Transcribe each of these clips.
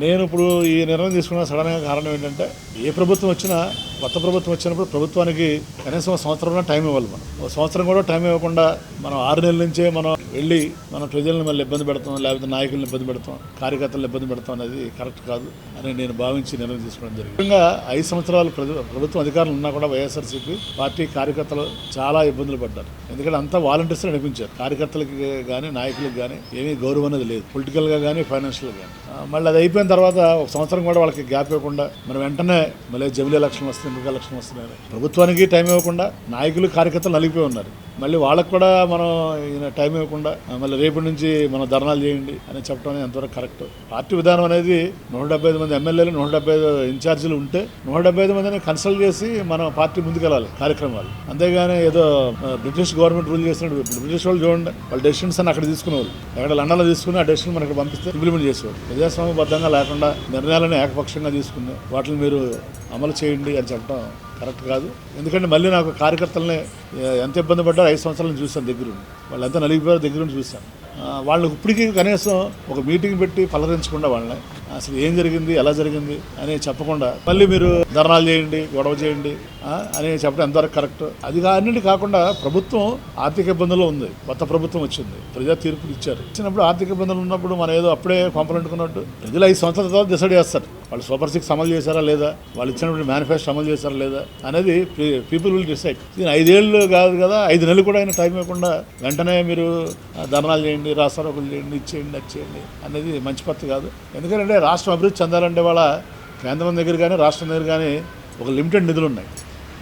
నేను ఇప్పుడు ఈ నిర్ణయం తీసుకున్న సడన్గా కారణం ఏంటంటే ఏ ప్రభుత్వం వచ్చినా కొత్త ప్రభుత్వం వచ్చినప్పుడు ప్రభుత్వానికి కనీసం సంవత్సరం టైం ఇవ్వాలి మనం. ఒక సంవత్సరం కూడా టైం ఇవ్వకుండా మనం ఆరు నెలల నుంచే మనం వెళ్ళి మన ప్రజలను మళ్ళీ ఇబ్బంది పెడతాం లేకపోతే నాయకులను ఇబ్బంది పెడతాం కార్యకర్తలను ఇబ్బంది పెడతాం అనేది కరెక్ట్ కాదు అని నేను భావించి నిర్ణయం తీసుకోవడం జరిగింది. ముఖ్యంగా ఐదు సంవత్సరాలు ప్రభు- ప్రభుత్వం అధికారులు ఉన్నా కూడా వైఎస్ఆర్సీపీ పార్టీ కార్యకర్తలు చాలా ఇబ్బందులు పడ్డారు. ఎందుకంటే అంతా వాలంటీర్స్ నడిపించారు. కార్యకర్తలకి కానీ నాయకులకు కానీ ఏమీ గౌరవం అనేది లేదు. పొలిటికల్గా కానీ ఫైనాన్షియల్గా కానీ మళ్ళీ అది అయిపోయిన తర్వాత ఒక సంవత్సరం కూడా వాళ్ళకి గ్యాప్ ఇవ్వకుండా మనం వెంటనే మళ్ళీ జమిలీ ఎలక్షన్ వస్తుంది ఎందుకు ఎలక్షన్ వస్తున్నాయి. ప్రభుత్వానికి టైం ఇవ్వకుండా నాయకులు కార్యకర్తలు నలిగిపోయి ఉన్నారు. మళ్ళీ వాళ్ళకు కూడా మనం ఈయన టైం ఇవ్వకుండా కాకుండా మళ్ళీ రేపటి నుంచి మనం ధర్నాలు చేయండి అని చెప్పడం అనేది ఎంతవరకు కరెక్ట్. పార్టీ విధానం అనేది నూట డెబ్బై ఐదు మంది ఎమ్మెల్యేలు నూట డెబ్బై ఐదు ఇన్ఛార్జీలు ఉంటే నూట డెబ్బై ఐదు మందిని కన్సల్ట్ చేసి మనం పార్టీ ముందుకెళ్ళాలి కార్యక్రమాలు. అంతేగాని ఏదో బ్రిటిష్ గవర్నమెంట్ రూల్ చేసినట్టు బ్రిటిష్ వాళ్ళు చూడండి వాళ్ళ డెసిషన్స్ అని అక్కడ తీసుకునేవాళ్ళు. ఎక్కడ లండన్లో తీసుకుని ఆ డెసిషన్ మనకి పంపిస్తే ఇంప్లిమెంట్ చేసేవాళ్ళు. ప్రజాస్వామ్యబద్ధంగా లేకుండా నిర్ణయాలను ఏకపక్షంగా తీసుకుని వాటిని మీరు అమలు చేయండి అని చెప్పడం కరెక్ట్ కాదు. ఎందుకంటే మళ్ళీ నాకు కార్యకర్తలనే ఎంత ఇబ్బంది పడ్డారో ఐదు సంవత్సరాలు చూశాను దగ్గర వాళ్ళు ఎంత నలిగిపోయారో దగ్గరుండి చూశాను. వాళ్ళకి వాళ్ళు ఇప్పటికీ కనీసం ఒక మీటింగ్ పెట్టి పలకరించకుండా వాళ్ళని అసలు ఏం జరిగింది ఎలా జరిగింది అని చెప్పకుండా మళ్ళీ మీరు ధర్నాలు చేయండి గొడవ చేయండి అని చెప్పడం ఎంతవరకు కరెక్ట్? అది అన్నింటి కాకుండా ప్రభుత్వం ఆర్థిక ఇబ్బందుల్లో ఉంది. కొత్త ప్రభుత్వం వచ్చింది. ప్రజా తీర్పులు ఇచ్చారు. ఇచ్చినప్పుడు ఆర్థిక ఇబ్బందులు ఉన్నప్పుడు మనం ఏదో అప్పుడే కొంపలంటుకున్నట్టు ప్రజలు ఐదు సంవత్సరాల తర్వాత డిసైడ్ చేస్తారు. వాళ్ళు సూపర్ సిక్స్ అమలు చేశారా లేదా? వాళ్ళు ఇచ్చినప్పుడు మేనిఫెస్టో అమలు చేశారా లేదా? అనేది పీపుల్ విల్ డిసైడ్ దీని ఐదేళ్ళు కాదు కదా ఐదు నెలలు కూడా అయినా టైం ఇవ్వకుండా వెంటనే మీరు ధర్నాలు చేయండి రాస్తారోకులు చేయండి ఇచ్చేయండి చేయండి అది చేయండి అనేది మంచి పత్తి కాదు. ఎందుకంటే రాష్ట్రం అభివృద్ధి చెందాలంటే వాళ్ళ కేంద్రం దగ్గర కానీ రాష్ట్రం దగ్గర కానీ ఒక లిమిటెడ్ నిధులు ఉన్నాయి.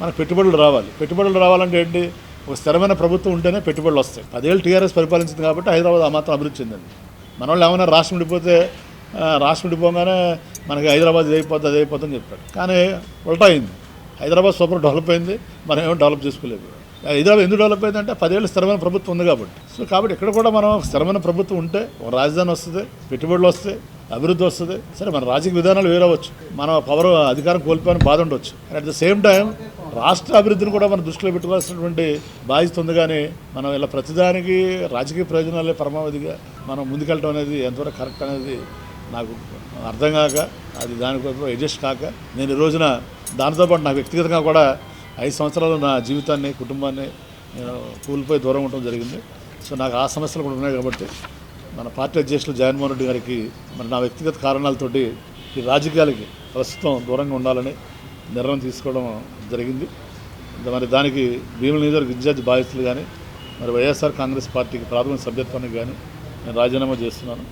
మనకు పెట్టుబడులు రావాలి. పెట్టుబడులు రావాలంటే ఏంటి? ఒక స్థిరమైన ప్రభుత్వం ఉంటేనే పెట్టుబడులు వస్తాయి. పదేళ్ళు టీఆర్ఎస్ పరిపాలించింది కాబట్టి హైదరాబాద్ ఆ మాత్రం అభివృద్ధి చెందింది. మన వాళ్ళు ఏమైనా రాష్ట్రం విడిపోతే రాష్ట్రం విడిపోగానే మనకి హైదరాబాద్ ఇది అయిపోతుంది అది అయిపోతుంది చెప్పాడు కానీ ఉల్టా అయింది. హైదరాబాద్ సూపర్ డెవలప్ అయింది. మనం ఏమో డెవలప్ చేసుకోలేదు. హైదరాబాద్ ఎందుకు డెవలప్ అయిందంటే పదేళ్ళు స్థిరమైన ప్రభుత్వం ఉంది కాబట్టి. సో కాబట్టి ఇక్కడ కూడా మనం స్థిరమైన ప్రభుత్వం ఉంటే ఒక రాజధాని వస్తుంది పెట్టుబడులు వస్తాయి. అభివృద్ధి వస్తుంది. సరే మన రాజకీయ విధానాలు వేరవచ్చు మనం పవర్ అధికారం కోల్పోయిన బాధ ఉండొచ్చు. అట్ ద సేమ్ టైం రాష్ట్ర అభివృద్ధిని కూడా మనం దృష్టిలో పెట్టుకోవాల్సినటువంటి బాధ్యత ఉంది. కానీ మనం ఇలా ప్రతిదానికి రాజకీయ ప్రయోజనాలే పరమావధిగా మనం ముందుకెళ్ళడం అనేది ఎంతవరకు కరెక్ట్ అనేది నాకు అర్థం కాక అది దానికోసం అడ్జస్ట్ కాక నేను ఈ రోజున దానితోపాటు నా వ్యక్తిగతంగా కూడా ఐదు సంవత్సరాలు నా జీవితాన్ని కుటుంబాన్ని నేను కూలిపోయి దూరం ఉండటం జరిగింది. సో నాకు ఆ సమస్యలు కూడా ఉన్నాయి కాబట్టి మన పార్టీ అధ్యక్షులు జగన్మోహన్ రెడ్డి గారికి మరి నా వ్యక్తిగత కారణాలతోటి ఈ రాజకీయాలకి ప్రస్తుతం దూరంగా ఉండాలని నిర్ణయం తీసుకోవడం జరిగింది. మరి దానికి భీముల నియోజకవర్గ ఇన్ఛార్జ్ బాధ్యతలు కానీ మరి వైఎస్ఆర్ కాంగ్రెస్ పార్టీకి ప్రాథమిక సభ్యత్వానికి కానీ నేను రాజీనామా చేస్తున్నాను.